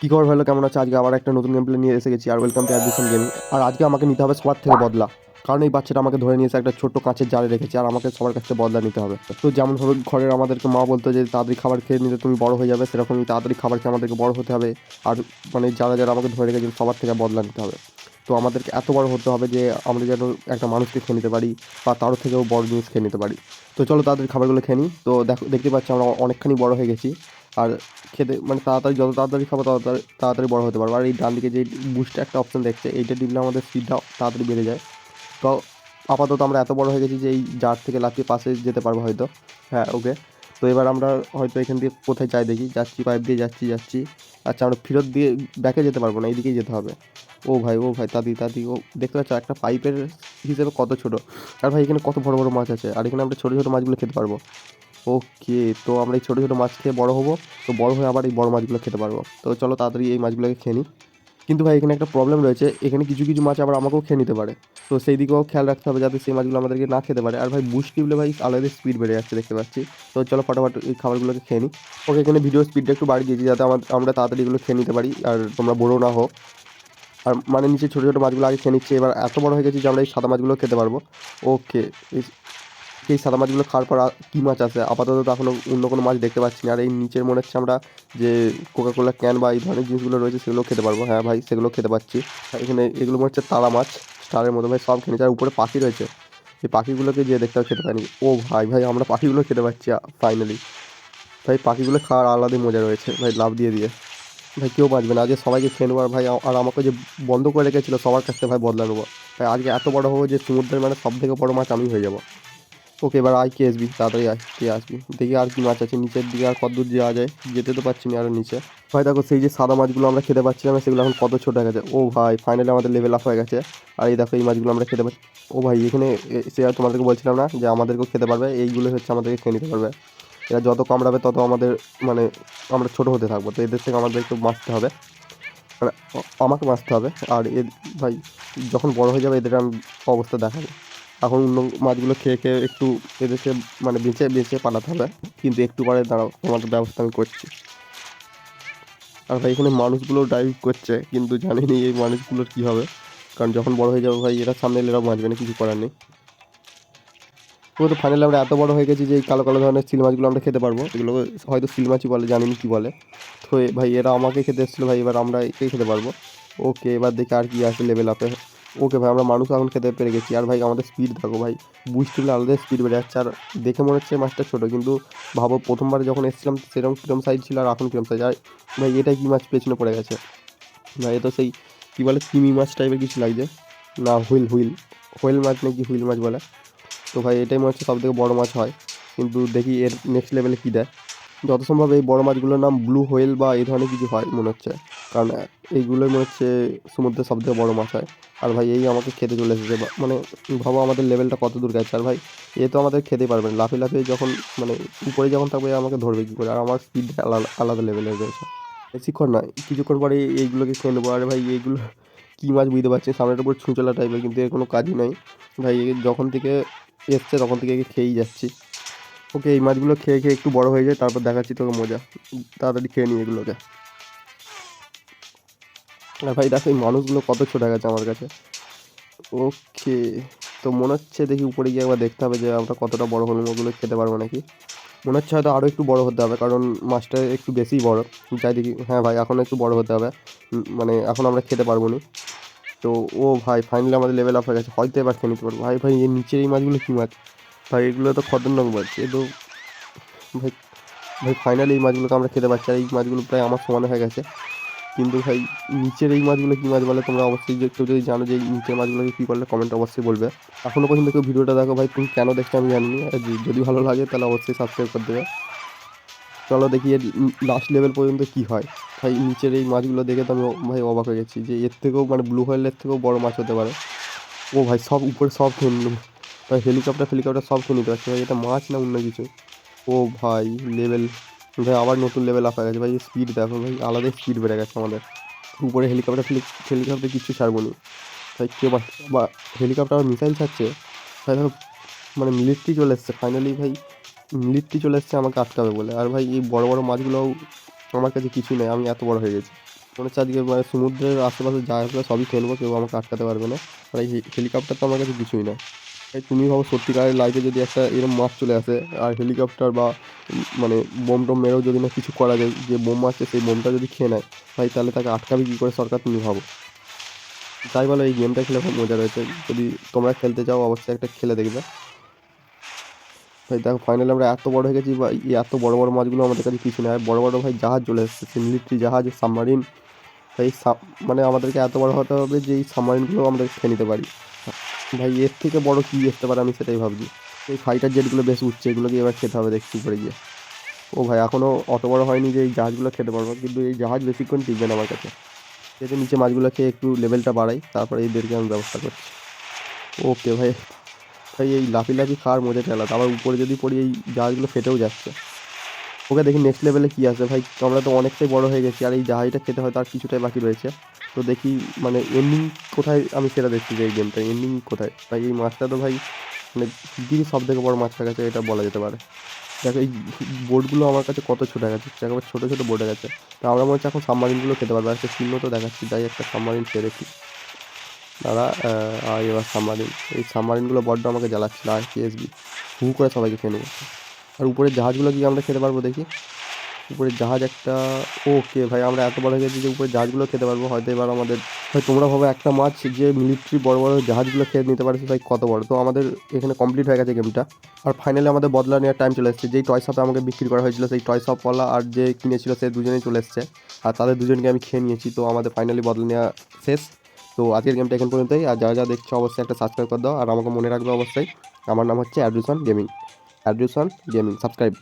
কী খবর ভালো কেমন আছে? আজকে আবার একটা নতুন গেম প্লে নিয়ে এসে গেছি, আর ওয়েলকাম টু অ্যাডমিশন গেম আর আজকে আমাকে নিতে হবে সবার থেকে বদলা, কারণ এই বাচ্চাটা আমাকে ধরে নিয়েছে একটা ছোট্ট কাঁচের জালে রেখেছে, আর আমাকে সবার কাছে বদলা নিতে হবে। তো যেমনভাবে ঘরের আমাদেরকে মা বলতো যে, তাড়াতাড়ি খাবার খেয়ে নিলে তুমি বড় হয়ে যাবে, সেরকমই তাড়াতাড়ি খাবার খেয়ে আমাদেরকে বড় হতে হবে, আর মানে যারা যারা আমাকে ধরে রেখেছে সবার থেকে বদলা নিতে হবে। তো আমাদেরকে এত বড় হতে হবে যে, আমরা যেন একটা মানুষকে খেয়ে নিতে পারি, বা তারও থেকেও বড় জিনিস খেয়ে নিতে পারি। তো চলো তাদের খাবারগুলো খেয়ে নিই। তো দেখো, দেখতে পাচ্ছি আমরা অনেকখানি বড় হয়ে গেছি। আর খেতে মানে তাড়াতাড়ি, যত তাড়াতাড়ি খাব তাড়াতাড়ি তাড়াতাড়ি বড় হতে পারব। আর এই ডান দিকে যে বুস্টে একটা অপশন দেখছে, এইটা টিপলে আমাদের স্পিডটা তাড়াতাড়ি বেড়ে যায়। তো আপাতত আমরা এত বড় হয়ে গেছি যে এই জার থেকে লাফিয়ে পাশে যেতে পারব হয়তো। হ্যাঁ ওকে তো এবার আমরা হয়তো এখান দিয়ে কোথায় যাই দেখি। যাচ্ছি পাইপ দিয়ে, যাচ্ছি যাচ্ছি। আচ্ছা আমরা ফেরত দিয়ে ব্যাকে যেতে পারব না, এইদিকেই যেতে হবে। ও ভাই ও ভাই, তাদি তাদি, ও দেখতে পাচ্ছ একটা পাইপের হিসেবে কত ছোট। আর ভাই, এখানে কত বড় বড় মাছ আছে। আর এখানে আমরা ছোটো ছোটো মাছগুলো খেতে পারব। ওকে, তো আমরা এই ছোটো ছোটো মাছ খেয়ে বড় হব। তো বড় হয়ে আবার এই বড় মাছগুলো খেতে পারব। তো চলো তাড়াতাড়ি এই মাছগুলোকে খেয়ে নিই কিন্তু ভাই, এখানে একটা প্রবলেম রয়েছে। এখানে কিছু কিছু মাছ আবার আমাকেও খেয়ে নিতে পারে। তো সেই দিকেও খেয়াল রাখতে হবে যাতে সেই মাছগুলো আমাদেরকে না খেতে পারে। আর ভাই বুশ টিপলে ভাই আলাদা স্পিড বেড়ে যাচ্ছে, দেখতে পাচ্ছি। তো চলো ফটাফট এই খাবারগুলোকে খেয়ে নিই ওকে, এখানে ভিডিও স্পিডটা একটু বাড়িয়ে দিয়েছি যাতে আমার আমরা তাড়াতাড়ি এগুলো খেয়ে নিতে পারি। আর তোমরা বড়ো না হোক আর মানে নিচে ছোটো ছোটো মাছগুলো আগে খেয়ে নিচ্ছে। এবার এত বড় হয়ে গেছে যে আমরা এই সাদা মাছগুলো খেতে পারব। ওকে এই সাদা মাছগুলো খাওয়ার পর কী মাছ আছে? আপাতত তো এখনও অন্য কোনো মাছ দেখতে পাচ্ছি না। আর এই নিচের মনে হচ্ছে আমরা যে কোকাকোলা ক্যান বা এই ধরনের জিনিসগুলো রয়েছে, সেগুলো খেতে পারব। হ্যাঁ ভাই, সেগুলো খেতে পাচ্ছি। এখানে এগুলো মনে হচ্ছে তারা মাছ। স্টারের মতো ভাই সব খেয়েছে আর উপরে পাখি রয়েছে। এই পাখিগুলোকে যে দেখতে খেতে পারিনি ও ভাই ভাই, আমরা পাখিগুলো খেতে পাচ্ছি ফাইনালি ভাই, পাখিগুলো খাওয়ার আলাদাই মজা রয়েছে। ভাই, লাভ দিয়ে দিয়ে। ভাই, কেউ বাঁচবে না। আজকে সবাইকে খেয়ে নেব। আর ভাই আর আমাকে যে বন্ধ করে রেখেছিলো, সবার কাছ থেকে ভাই বদলা নেব। ভাই, আজকে এত বড় হব যে সমুদ্রের মানে সব থেকে বড় মাছ আমি হয়ে যাব। ওকে এবার আয়, কে আসবি? তাড়াতাড়ি আয়, কে আসবি? দেখি আর কি মাছ আছে, নিচের দিকে আর কত দূর যাওয়া যায়? যেতে তো পারছি না আরও নিচে। ভাই দেখো, সেই যে সাদা মাছগুলো আমরা খেতে পাচ্ছিলাম না, সেগুলো এখন কত ছোটো হয়ে গেছে। ও ভাই ফাইনালি আমাদের লেভেল আপ হয়ে গেছে। আর এই দেখো, এই মাছগুলো আমরা খেতে পাচ্ছি। ও ভাই, এখানে সে আর তোমাদেরকে বলছিলাম না যে আমাদেরকেও খেতে পারবে। এইগুলো হচ্ছে আমাদেরকে খেয়ে নিতে পারবে। এরা যত কামড়াবে, তত আমাদের মানে আমরা ছোটো হতে থাকব। তো এদের থেকে আমাদেরকে বাঁচতে হবে। মানে আমাকে বাঁচতে হবে। আর এ, ভাই, যখন বড় হয়ে যাবে, এদের অবস্থা দেখাবো। এখন অন্য মাছগুলো খেয়ে খেয়ে একটু এদেরকে মানে বেঁচে বেঁচে পালাতে হবে। কিন্তু একটু পরে দাঁড়াও, তোমাদের ব্যবস্থা আমি করছি। আর ভাই, এখানে মানুষগুলো ডাইভ করছে, কিন্তু জানি এই মানুষগুলোর কী হবে। কারণ যখন বড় হয়ে যাবে ভাই, এরা সামনে এলে এরা বাঁচবে না, কিছু করার নেই। তো ফাইনালি আমরা এত বড় হয়ে গেছি যে এই কালো কালো ধরনের সিল মাছগুলো আমরা খেতে পারব। এগুলো হয়তো সিল মাছই বলে, জানি না কী বলে। তো ভাই, এরা আমাকে খেতে এসেছিল ভাই, এবার আমরা একেই খেতে পারব। ওকে, এবার দেখি আর কি আছে লেভেল আপে ওকে ভাই, আমরা মানুষ এখন খেতে পেরে গেছি। আর ভাই, আমাদের স্পিড থাকো ভাই, বুঝতে গেলে আলাদা স্পিড বেড়ে যাচ্ছে। আর দেখে মনে হচ্ছে মাছটা ছোটো, কিন্তু ভাবো প্রথমবার যখন এসেছিলাম, সেরকম কীরকম সাইজ ছিল আর এখন কীরকম সাইজ আর ভাই এটাই কী মাছ পেছনে পড়ে গেছে? ভাই, এ তো সেই কী বলে কিমি মাছ টাইপের কিছু লাগছে। না, হুইল হুইল। হুইল মাছ নাকি হুইল মাছ বলে। তো ভাই, এটাই মনে হচ্ছে সব থেকে বড়ো মাছ হয়। কিন্তু দেখি এর নেক্সট লেভেলে কী দেয়। যত সম্ভব এই বড়ো মাছগুলোর নাম ব্লু হোয়েল বা এই ধরনের কিছু হয় মনে হচ্ছে। কারণ এইগুলোই মনে হচ্ছে সমুদ্রের সব থেকে বড়ো মাছ হয়। আর ভাই, এই আমাকে খেতে চলে এসেছে। মানে ভাবো আমাদের লেভেলটা কত দূর গেছে। আর ভাই, এ তো আমাদের খেতেই পারবে না। লাফে লাফিয়ে যখন মানে উপরে যখন থাকবে, আমাকে ধরবে কী করে? আর আমার স্পিড আলাদা আলাদা লেভেলের রয়েছে। বেশিক্ষণ নয়, কিছুক্ষণ পরে এইগুলোকে খেয়ে নেব। আর ভাই, এইগুলো কী মাছ বুঝতে পারছি সামনের উপর ছুঁচলা টাইপের কিন্তু এর কোনো কাজই নাই। ভাই, যখন থেকে এসছে, তখন থেকে খেয়েই যাচ্ছি। ওকে এই মাছগুলো খেয়ে খেয়ে একটু বড় হয়ে যায়, তারপর দেখাচ্ছি তোকে মজা। তাড়াতাড়ি খেয়ে নিই এগুলোকে। আর ভাই, দেখো এই মানুষগুলো কত ছোটো গেছে আমার কাছে। ওকে, তো মনে হচ্ছে দেখি উপরে গিয়ে একবার দেখতে হবে যে আমরা কতটা বড় হলাম, ওগুলো খেতে পারব নাকি। মনে হচ্ছে হয়তো আরও একটু বড় হতে হবে, কারণ মাছটা একটু বেশিই বড়। যাই দেখি হ্যাঁ ভাই, এখন একটু বড় হতে হবে। মানে এখন আমরা খেতে পারব না। তো ও ভাই ফাইনালি আমাদের লেভেল আপ হয়ে গেছে। হয়তো এবার খেয়ে নিতে পারব। ভাই ভাই, এই নিচের এই মাছগুলো কী মাছ? ভাই, এগুলো তো খতরনাক মাছ এ তো ভাই ভাই ফাইনালি এই মাছগুলোকে আমরা খেতে পারছি আর এই মাছগুলো প্রায় আমার সমানে হয়ে গেছে। কিন্তু ভাই, নিচের এই মাছগুলো কী মাছ বলে তোমরা অবশ্যই কেউ যদি জানো যে, এই নিচের মাছগুলোকে কী করলে কমেন্ট অবশ্যই বলবে। এখনও পর্যন্ত কেউ ভিডিওটা দেখো ভাই, তুমি কেন দেখছ আমি জানি যদি ভালো লাগে, তাহলে অবশ্যই সাবস্ক্রাইব করে দেবে। চলো দেখি এর লাস্ট লেভেল পর্যন্ত কী হয়। ভাই, নিচের এই মাছগুলো দেখে তো আমি ভাই অবাক হয়ে গেছি যে, এর থেকেও মানে ব্লু হোয়েলের থেকেও বড় মাছ হতে পারে। ও ভাই, সব উপরে সব খেয়ে ভাই হেলিকপ্টার ফেলিকপ্টার সব খেয়ে নিতে পারছে। ভাই, এটা মাছ না অন্য কিছু? ও ভাই লেভেল ভাই, আবার নতুন লেভেল হয়ে গেছে। ভাই স্পিড দেখো, ভাই আলাদাই স্পিড বেড়ে গেছে আমাদের। উপরে হেলিকপ্টার হেলিকপ্টার কিচ্ছু ছাড়বো না। ভাই কেউ বা হেলিকপ্টার আবার মিসাইল ছাড়ছে? ভাই দেখো মানে মিলিটারি চলে এসছে। ফাইনালি ভাই মিলিটারি চলে এসছে, আমাকে আটকাবে বলে। আর ভাই, এই বড় বড় মাছগুলোও আমার কাছে কিছুই নেই। আমি এত বড় হয়ে গেছি। মনে হচ্ছে আজকে মানে সমুদ্রের আশেপাশে যা আসবে সবই খেলব কেউ আমাকে আটকাতে পারবে না। আর এই হেলিকপ্টার তো আমার কাছে কিছুই না। তাই তুমি ভাবো সত্যিকারের লাইফে যদি একটা এরকম মাছ চলে আসে, আর হেলিকপ্টার বা মানে বোম টোম মেরেও যদি না কিছু করা যায়, যে বোম মারছে সেই বোমটা যদি খেয়ে নেয়, ভাই তাহলে তাকে আটকাবে কী করে সরকার, তুমি ভাবো। তাই বলো এই গেমটা খেলে খুব মজা রয়েছে। যদি তোমরা খেলতে চাও, অবশ্যই একটা খেলে দেখবে। ভাই দেখো ফাইনালি আমরা এত বড় হয়ে গেছি, বা এই এত বড় বড় মাছগুলো আমাদের কাছে কিছু না আর বড় বড় ভাই জাহাজ চলে এসেছে মিলিটারি জাহাজ সাবমারিন সাব মানে আমাদেরকে এত বড় হতে হবে যে এই সাবমারিনগুলো আমরা খেয়ে নিতে পারি। ভাই, এর থেকে বড় কী আসতে পারে আমি সেটাই ভাবছি। এই ফাইটার জেটগুলো বেশ উঠছে এগুলোকে এবার খেতে হবে দেখছি উপরে গিয়ে। ও ভাই এখনও অত বড় হয়নি যে এই জাহাজগুলো খেতে পারব, কিন্তু এই জাহাজ বেশিক্ষণ টিকবে না আমার কাছে। যেহেতু নিচে মাছগুলো খেয়ে একটু লেভেলটা বাড়াই, তারপরে এদেরকে আমি ব্যবস্থা করছি। ওকে ভাই ভাই, এই লাফি লাফি খাওয়ার মজা আলাদা আবার উপরে যদি পড়ি এই জাহাজগুলো ফেটেও যাচ্ছে। ওকে দেখি নেক্সট লেভেলে কী আছে ভাই, আমরা তো অনেকটাই বড় হয়ে গেছি, আর এই জাহাজটা খেতে হয়তো আর কিছুটাই বাকি রয়েছে। তো দেখি মানে এন্ডিং কোথায় আমি সেটা দেখছি যে এই গেমটা এন্ডিং কোথায়? তাই এই মাছটা তো ভাই মানে পৃথিবীর সব থেকে বড় মাছটা গেছে এটা বলা যেতে পারে। দেখো এই বোটগুলো আমার কাছে কত ছোটো গেছে একেবারে ছোটো ছোটো বোটে গেছে তো আমরা মনে হচ্ছে এখন সাবমারিনগুলো খেতে পারব একটা চিহ্ন তো দেখাচ্ছি তাই একটা সাবমারিন দাঁড়া আহ, আর এবার সাবমারিন এই সাবমারিনগুলো বড্ড আমাকে জ্বালাচ্ছিল আর পিএসবি হু করে সবাইকে খেয়ে নেব। আর উপরের জাহাজগুলো কি আমরা খেতে পারব দেখি? উপরের জাহাজ একটা, ওকে ভাই আমরা এত বড় হয়ে গেছি যে উপরে জাহাজগুলো খেতে পারব। হয়তো এবার আমাদের, ভাই তোমরা ভাবে একটা মাছ যে মিলিটারি বড় বড় জাহাজগুলো খেয়ে নিতে পারে ভাই কত বড়? তো আমাদের এখানে কমপ্লিট হয়ে গেছে গেমটা আর ফাইনালি আমাদের বদলা নেওয়ার টাইম চলে এসেছে। যেই টয় শপে আমাকে বিক্রি করা হয়েছিল, সেই টয় শপওয়ালা আর যে কিনেছিল, সে দুজনেই চলে এসেছে। আর তাদের দুজনকে আমি খেয়ে নিয়েছি। তো আমাদের ফাইনালি বদলা নেওয়া শেষ। তো আজকের গেমটা এখন পর্যন্তই। আর যারা যা দেখছ, অবশ্যই একটা সাবস্ক্রাইব করে দাও। আর আমাকে মনে রাখবে অবশ্যই, আমার নাম হচ্ছে অ্যাড্রুসন গেমিং অ্যাড্রুসন গেমিং সাবস্ক্রাইব